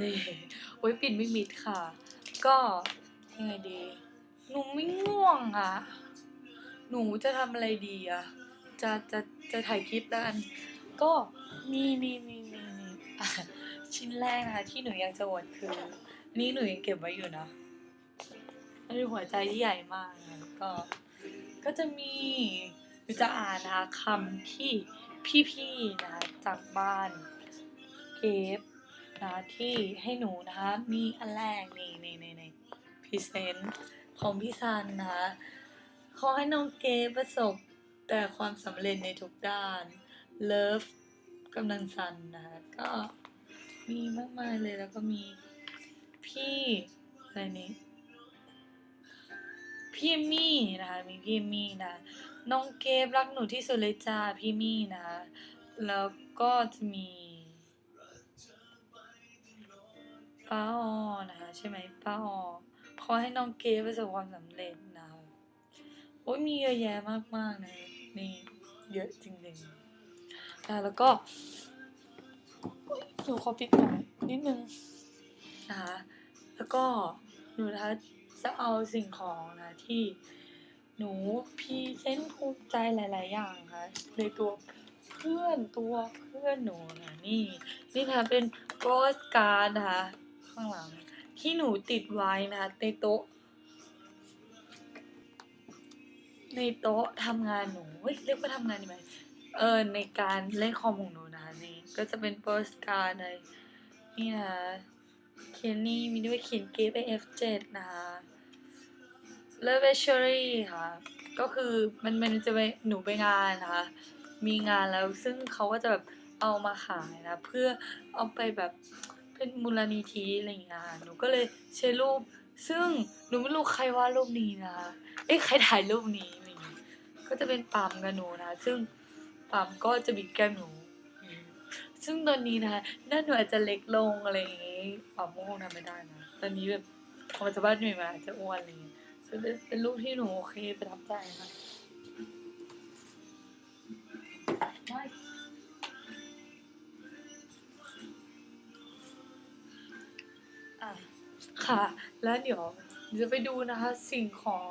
นี่โอ้ยปิดไม่มิดค่ะ ก็ยังไงดี หนูไม่ง่วงอะ หนูจะทำอะไรดีอะ จะจะจะถ่ายคลิปแล้วกัน ก็นี่นี่นี่นี่นี่อะชิ้นแรกนะคะที่หนูอยากจะอวดคืออันนี่หนูยังเก็บไว้อยู่นะมันเป็นหัวใจที่ใหญ่มากนะก็ ก็จะมีหนูจะอ่านนะคะคำที่พี่ๆนะคะจากบ้านเก็บ นะที่ให้หนูนะคะมีอันแรกนี่นี่นี่นี่พรีเซนต์ของพี่ซันนะคะขอให้น้องเกฟประสบแต่ความสำเร็จในทุกด้านเลิฟกำลังสันนะคะก็มีมากมายเลยแล้วก็มีพี่อะไรนี้พี่มี่นะคะมีพี่มมี่นะ น้องเกฟรักหนูที่สุดเลยจ้าพี่มี่นะ แล้วก็จะมี ใช่ไหมป้าออขอให้น้องเกประสบความสำเร็จนะคะโอ้ยมีเยอะแยะมากๆนะนี่เยอะจริงๆนะแล้วก็หนูขอปิดหน่อยนิดนึงนะคะแล้วก็หนูนะคะจะเอาสิ่งของนะที่หนูพีเซนภูมิใจหลาย ๆ อย่างค่ะในตัวเพื่อนตัวเพื่อนหนูนะนี่ นี่ค่ะเป็นโปสการ์ดนะคะข้างหลัง ที่หนูติดไว้นะคะในโต๊ะ ในโต๊ะทำงานหนูเฮ้ยเรียกว่าทำงานดีไหมเออในการเล่นคอมของหนูนะคะนี่ก็จะเป็นโปสการ์ดในนี่นะคะเคนนี่มีด้วยเขียนเกฟ F7 นะคะเลเวชอรี่ค่ะ ก็คือมันมันจะไปหนูไปงานนะคะ มีงานแล้วซึ่งเขาก็จะแบบเอามาขายนะ เพื่อเอาไปแบบ เป็นมูลนิธิอะไรอย่างเงี้ยค่ะหนูก็เลยใช้รูป ซึ่งหนูไม่รู้ใครวาดรูปนี้นะเอ้ยใครถ่ายรูปนี้อะไรอย่างเงี้ยก็จะเป็นปามกับหนูนะ ซึ่งปามก็จะบีบแก้มหนู ซึ่งตอนนี้นะหน้าหนูอาจจะเล็กลงอะไรอย่างเงี้ยปามก็คงทำไม่ได้นะ ตอนนี้แบบพอจะบ้านใหม่มาจะอ้วนอะไรอย่างเงี้ยซึ่งเป็นรูปที่หนูโอเคประทับใจค่ะไค่ะ แล้วเดี๋ยวจะไปดูนะคะสิ่งของ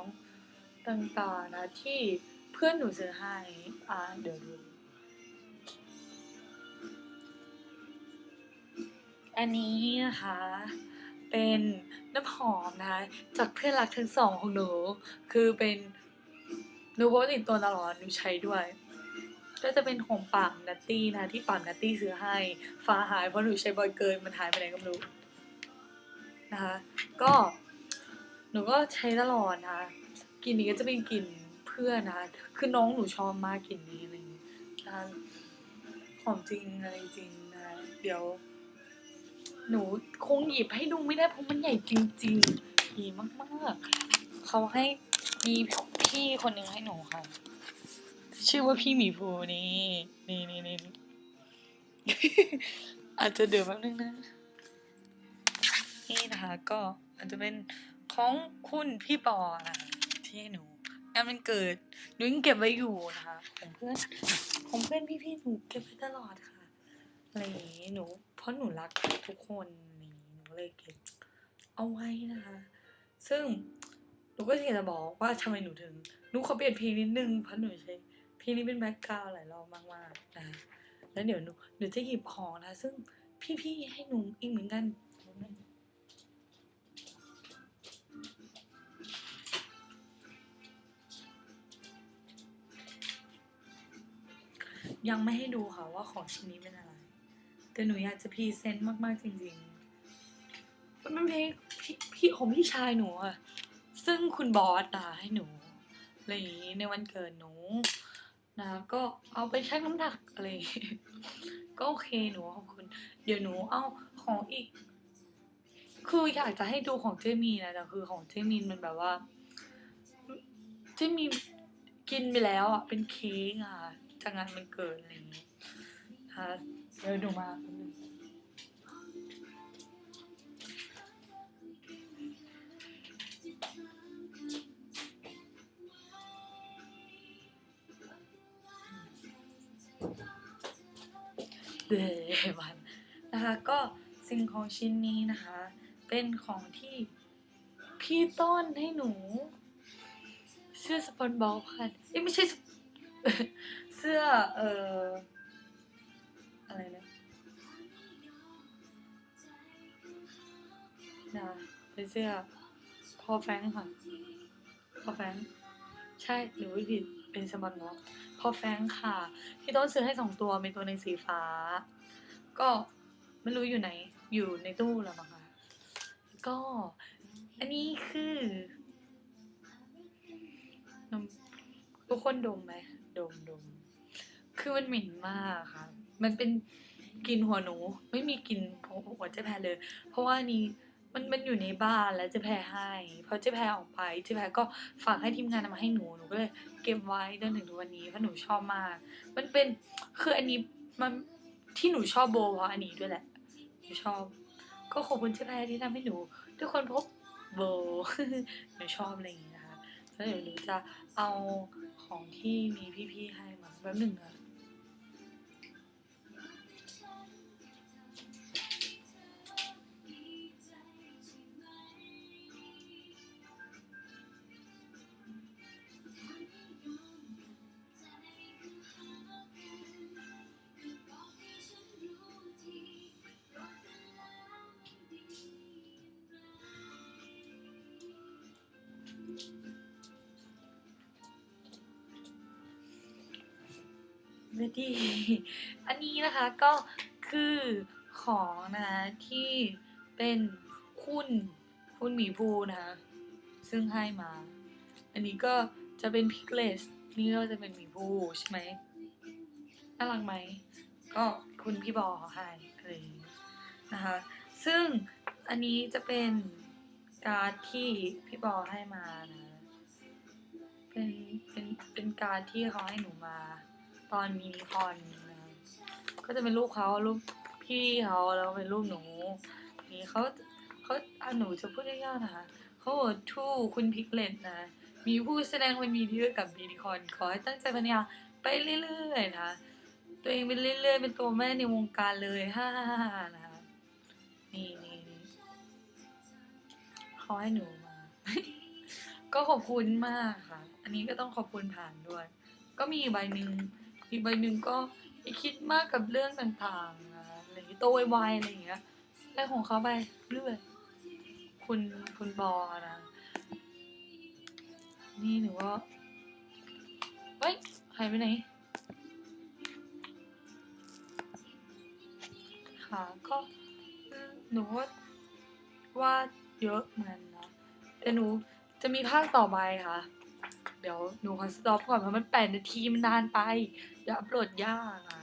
ต่างๆนะที่เพื่อนหนูซื้อให้ อ่าเดี๋ยวดูอันนี้นะคะ เป็นน้ำหอมนะคะจากเพื่อนรักทั้งสองของหนู คือเป็นหนูพกติดตัวตลอดหนูใช้ด้วย ก็จะเป็นของปามนัตตี้นะที่ปามนัตตี้ซื้อให้ฟ้าหายเพราะหนูใช้บ่อยเกินมันหายไปไหนก็ไม่รู้ นะคะ ก็หนูก็ใช้ตลอดนะคะกลิ่นนี้ก็จะเป็นกลิ่นเพื่อนนะคะ คือน้องหนูชอบมากกลิ่นนี้อะไรอย่างนี้นะคะหอมจริงอะไรจริงนะคะเดี๋ยว หนูคงหยิบให้ดูไม่ได้เพราะมันใหญ่จริงๆใหญ่มากๆ เขาให้มีพี่คนหนึ่งให้หนูค่ะ ชื่อว่าพี่หมีภูนี่นี่นี่นี่อาจจะเดือดแป๊บนึงนะ นี่นะคะ ก็อาจจะเป็นของคุณพี่ปอนะที่ให้หนูงานมันเกิดหนูยังเก็บไว้อยู่นะคะของเพื่อนของเพื่อนพี่ๆหนูเก็บไว้ตลอดค่ะอะไรอย่างงี้หนู เพราะหนูรักทุกคนอะไรอย่หนูเลยเก็บเอาไว้นะคะ ซึ่งหนูก็อยากจะบอกว่าทำไมหนูถึงหนูขอเปลี่ยนเพลงนิดนึงเพราะหนูใช้เพลงนี้เป็นแบ็คกราวหลายรอบมากๆนะแล้วเดี๋ยวหนูหนูจะหยิบของนะ ซึ่งพี่ๆให้หนูอีกเหมือนกัน ยังไม่ให้ดูค่ะว่าของชิ้นนี้เป็นอะไร แต่หนูอยากจะพรีเซนต์มากๆจริงๆ มันเป็นเพลงพี่ของพี่ชายหนูอะซึ่งคุณบอสนะให้หนูอะไรอย่างนี้ในวันเกิดหนูนะก็เอาไปชั่งน้ำหนักอะไรก็โอเคหนูขอบคุณ เดี๋ยวหนูเอาของอีก คืออยากจะให้ดูของเจมีนะแต่คือของเจมีนมันแบบว่า เจมีกินไปแล้วอะเป็นเค้กอะ จากงานมันเกิดอะไรอย่างงี้นะคะเดี๋ยวดูมาแป๊บนึงเดมันนะคะก็สิ่งของชิ้นนี้นะคะ เป็นของที่พี่ต้นให้หนู เสื้อสปอนบอลค่ะเอ้ไม่ใช่ส เอออะไรนะนะเป็นเสื้อพอแฟงค่ะพอแฟงใช่หรือว่าผิดเป็นสปอนบอลพอแฟงค่ะพี่ต้นซื้อให้สองตัวมีตัวในสีฟ้า ก็ไม่รู้อยู่ไหน อยู่ในตู้แล้วมั้งคะก็อันนี้คือนมทุกคนดมไหมดมดม คือมันเหม็นมากค่ะ มันเป็นกลิ่นหัวหนู ไม่มีกลิ่นหัวเจ๊แพรเลย เพราะว่านี้มันมันอยู่ในบ้านแล้วเจ๊แพรให้พอเจ๊แพรออกไปเจ๊แพรก็ฝากให้ทีมงานเอามาให้หนูหนูก็เลยเก็บไว้จนถึงทุกวันนี้เพราะหนูชอบมาก มันเป็นคืออันนี้มันที่หนูชอบโบเพราะอันนี้ด้วยแหละหนูชอบ ก็ขอบคุณเจ๊แพรที่ทำให้หนูทุกคนพบโบหนูชอบอะไรอย่างนี้นะคะแล้วเดี๋ยวหนูจะเอาของที่มีพี่ๆให้มาแป๊บหนึ่งนะ เวทีอันนี้นะคะก็คือของนะคะที่เป็นคุณคุณหมีภูนะคะซึ่งให้มา อันนี้ก็จะเป็นพิกเลสนี่ก็จะเป็นหมีภูใช่ไหมน่ารักไหม ก็คุณพี่บอขาให้อะไรอย่างนี้นะคะ ซึ่งอันนี้จะเป็นการ์ดที่พี่บอให้มานะ เป็นเป็นเป็นการดที่เขาให้หนูมา ตอนมินิคอนนะก็จะเป็นรูปเขารูปพี่เขาแล้วเป็นรูปหนู นี่เขาเขาอะหนูจะพูดยากๆนะคะเขาบอกทู่คุณพิกเลตนะมีผู้แสดงเป็นมีเดียกับมินิคอนขอให้ตั้งใจพัฒนาไปเรื่อยๆนะคะตัวเองเป็นเรื่อยๆเป็นตัวแม่ในวงการเลยฮ่าๆนะคะนี่นี่นี่เขาให้หนูมา ก็ขอบคุณมากค่ะ อันนี้ก็ต้องขอบคุณผ่านด้วย ก็มีใบหนึ่ง อีกใบหนึ่งก็อีคิดมากกับเรื่องต่างๆอะไรอย่างงี้โตไวๆอะไรอย่างเงี้ยอะไรของเขาไปเรื่อยคุณคุณบอนะ นี่หนูก็เฮ้ยหายไปไหนค่ะก็หนูว่าว่าเยอะเหมือนนนะแต่หนูจะมีภาคต่อไปค่ะ เดี๋ยวหนูขอสต็อปก่อนเพราะมันแปดนาทีมันนานไปเดี๋ยวอัปโหลดยากอะ